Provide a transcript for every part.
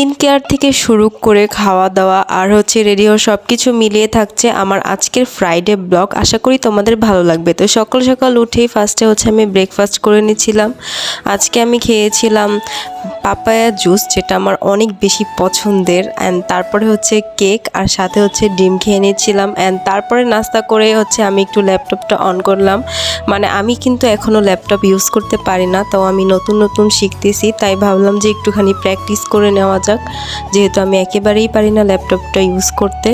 Skin care থেকে শুরু করে খাওয়া দাওয়া আর হচ্ছে রেডি হওয়া সব কিছু মিলিয়ে থাকছে আমার আজকের ফ্রাইডে ব্লগ। আশা করি তোমাদের ভালো লাগবে। তো সকাল সকাল উঠেই ফার্স্টে হচ্ছে আমি ব্রেকফাস্ট করে নিয়েছিলাম। আজকে আমি খেয়েছিলাম পাপায়া জুস যেটা আমার অনেক বেশি পছন্দের। অ্যান্ড তারপরে হচ্ছে কেক আর সাথে হচ্ছে ডিম খেয়ে নিয়েছিলাম। অ্যান্ড তারপরে নাস্তা করে হচ্ছে আমি একটু ল্যাপটপটা অন করলাম। মানে আমি কিন্তু এখনও ল্যাপটপ ইউজ করতে পারি না তো আমি নতুন নতুন শিখতেছি। তাই ভাবলাম যে একটুখানি প্র্যাকটিস করে নেওয়া যাক যেহেতু আমি একেবারেই পারি না ল্যাপটপটা ইউজ করতে,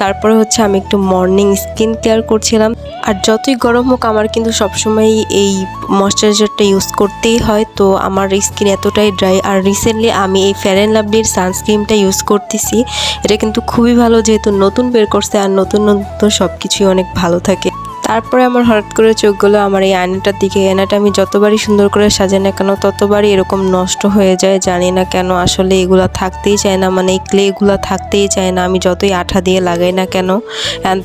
তারপরে হচ্ছে আমি একটু মর্নিং স্কিন কেয়ার করছিলাম। আর যতই গরম হোক, আমার কিন্তু সবসময় এই ময়শ্চারাইজারটা ইউজ করতেই হয়। তো আমার স্কিন এতটাই ড্রাই আর রিসেন্টলি আমি এই ফেয়ার অ্যান্ড লাভলির সানস্ক্রিনটা ইউজ করতেছি। এটা কিন্তু খুবই ভালো, যেহেতু নতুন বের করছে আর নতুন নতুন সব কিছুই অনেক ভালো থাকে। তারপরে আমার হঠাৎ করে চোখগুলো আমার এই আয়নাটার দিকে আয়নাটা আমি যতবারই সুন্দর করে সাজাই না কেন, ততবারই এরকম নষ্ট হয়ে যায়, জানি না কেন। আসলে এগুলো থাকতেই চায় না মানে এই ক্লেগুলো থাকতেই চায় না, আমি যতই আঠা দিয়ে লাগাই না কেন।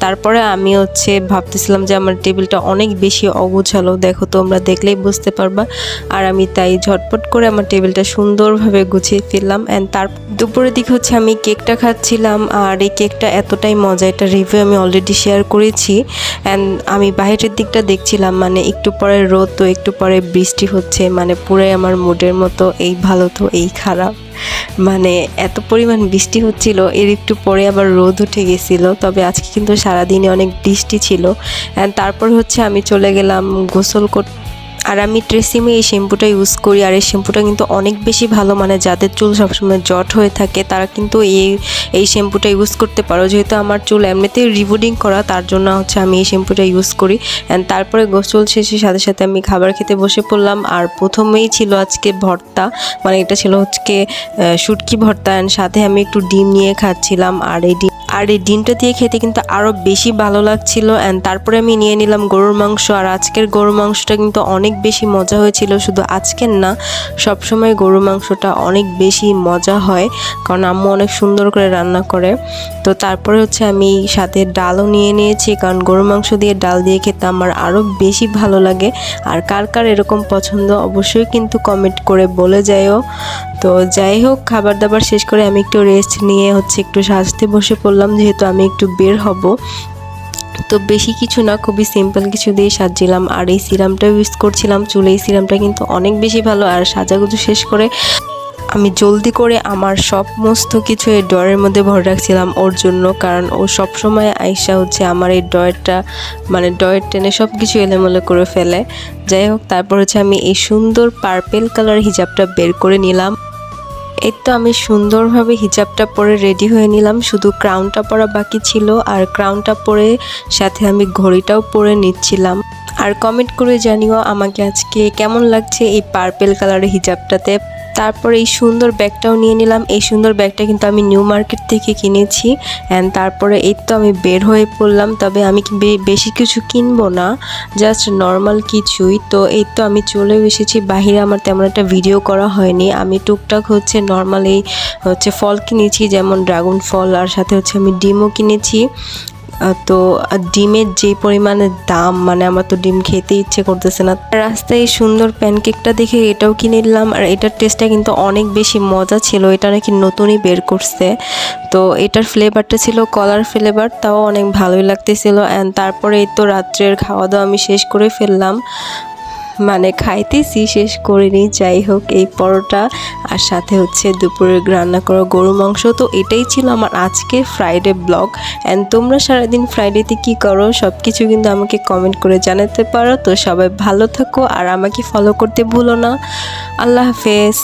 তারপরে আমি হচ্ছে ভাবতেছিলাম যে আমার টেবিলটা অনেক বেশি অগুছালো, দেখো তোমরা দেখলেই বুঝতে পারবা। আর আমি তাই ঝটপট করে আমার টেবিলটা সুন্দরভাবে গুছিয়ে ফেললাম। অ্যান্ড তার দুপুরের দিকে হচ্ছে আমি কেকটা খাচ্ছিলাম, আর এই কেকটা এতটাই মজা, এটা রিভিউ আমি অলরেডি শেয়ার করেছি। অ্যান্ড আমি বাইরের দিকটা দেখছিলাম মানে একটু পরে রোদ তো একটু পরে বৃষ্টি হচ্ছে মানে পুরাই আমার মুডের মতো, এই ভালো তো, এই খারাপ। মানে এত পরিমাণ বৃষ্টি হচ্ছিল, এর একটু পরে আবার রোদ উঠে গেছিল, তবে আজকে কিন্তু সারাদিনে অনেক বৃষ্টি ছিল। তারপর হচ্ছে আমি চলে গেলাম গোসল করতে আর আমি ট্রেসিমে এই শ্যাম্পুটা ইউজ করি, আর এই শ্যাম্পুটা কিন্তু অনেক বেশি ভালো মানে যাদের চুল সবসময় জট হয়ে থাকে, তারা কিন্তু এই এই শ্যাম্পুটা ইউজ করতে পারো। যেহেতু আমার চুল এমনিতেই রিবুডিং করা, তার জন্য হচ্ছে আমি এই শ্যাম্পুটা ইউজ করি। অ্যান্ড তারপরে গোসল শেষে সাথে সাথে আমি খাবার খেতে বসে পড়লাম। আর প্রথমেই ছিল আজকে ভর্তা মানে এটা ছিল হচ্ছে শুটকি ভর্তা। অ্যান্ড সাথে আমি একটু ডিম নিয়ে খাচ্ছিলাম, আর এই ডিম আর এই ডিমটা দিয়ে খেতে কিন্তু আরও বেশি ভালো লাগছিল অ্যান্ড তারপরে আমি নিয়ে নিলাম গরুর মাংস, আর আজকের গরুর মাংসটা কিন্তু অনেক বেশি মজা হয়েছিল, শুধু আজকের না, সবসময় গরুর মাংসটা অনেক বেশি মজা হয়, কারণ আম্মু অনেক সুন্দর করে রান্না করে। তো তারপরে হচ্ছে আমি সাথে ডালও নিয়ে নিয়েছি, কারণ গরুর মাংস দিয়ে ডাল দিয়ে খেতে আমার আরও বেশি ভালো লাগে, আর কার কার এরকম পছন্দ অবশ্যই কিন্তু কমেন্ট করে বলে যাইও তো যাই হোক, খাবার দাবার শেষ করে আমি একটু রেস্ট নিয়ে হচ্ছে একটু সাজতে বসে পড়লাম। যেহেতু আমি একটু বের হব, তো বেশি কিছু না, খুবই সিম্পল কিছু দিয়ে সাজছিলাম। আর এই সিরামটা ইউজ করছিলাম, চুলে এই সিরামটা কিন্তু অনেক বেশি ভালো। আর সাজাগুজু শেষ করে আমি জলদি করে আমার সমস্ত কিছু এই ড্রয়ের মধ্যে ভরে রাখছিলাম ওর জন্য, কারণ ও সব সময় আইসা হচ্ছে আমার এই ড্রয়ারটা মানে ড্রয়ের টেনে সব কিছু এলোমেলো করে ফেলে। যাই হোক, তারপর হচ্ছে আমি এই সুন্দর পার্পেল কালার হিজাবটা বের করে নিলাম। এই তো আমি সুন্দরভাবে হিজাবটা পরে রেডি হয়ে নিলাম। শুধু ক্রাউনটা পরা বাকি ছিল আর ক্রাউনটা পরে সাথে আমি ঘড়িটাও পরে নিচ্ছিলাম। আর কমেন্ট করে জানিও আমাকে আজকে কেমন লাগছে এই পার্পেল কালারের হিজাবটাতে। তারপর এই সুন্দর ব্যাগটাও নিয়ে নিলাম। এই সুন্দর ব্যাগটা কিন্তু আমি নিউ মার্কেট থেকে কিনেছি। অ্যান্ড তারপরে এই তো আমি বের হয়ে পড়লাম। তবে আমি বেশি কিছু কিনবো না জাস্ট নর্মাল কিছুই। তো এই তো আমি চলে এসেছি। বাহিরে আমার তেমন একটা ভিডিও করা হয়নি। আমি টুকটাক হচ্ছে নর্মাল এই হচ্ছে ফল কিনেছি, যেমন ড্রাগন ফল, আর সাথে হচ্ছে আমি ডিমও কিনেছি। তো ডিমের যে পরিমাণে দাম মানে আমার তো ডিম খেতে ইচ্ছে করতেছে না। রাস্তায় এই সুন্দর প্যানকেকটা দেখে এটাও কিনে নিলাম, আর এটার টেস্টটা কিন্তু অনেক বেশি মজা ছিল, এটা নাকি নতুনই বের করছে। তো, এটার ফ্লেভারটা ছিল কলার ফ্লেভার তাও অনেক ভালোই লাগতেছিল অ্যান্ড তারপরে এই তো রাত্রের খাওয়া দাওয়া আমি শেষ করে ফেললাম। মানে খাইতেছি, শেষ করিনি। যাই হোক এই পরোটা আর সাথে হচ্ছে দুপুরের রান্না করা গরু মাংস। তো এটাই ছিল আমার আজকে ফ্রাইডে ব্লগ অ্যান্ড তোমরা সারাদিন ফ্রাইডেতে কি করো? সব কিছু কিন্তু আমাকে কমেন্ট করে জানাতে পারো। তো সবাই ভালো থাকো আর আমাকে ফলো করতে ভুলো না। আল্লাহ হাফেজ।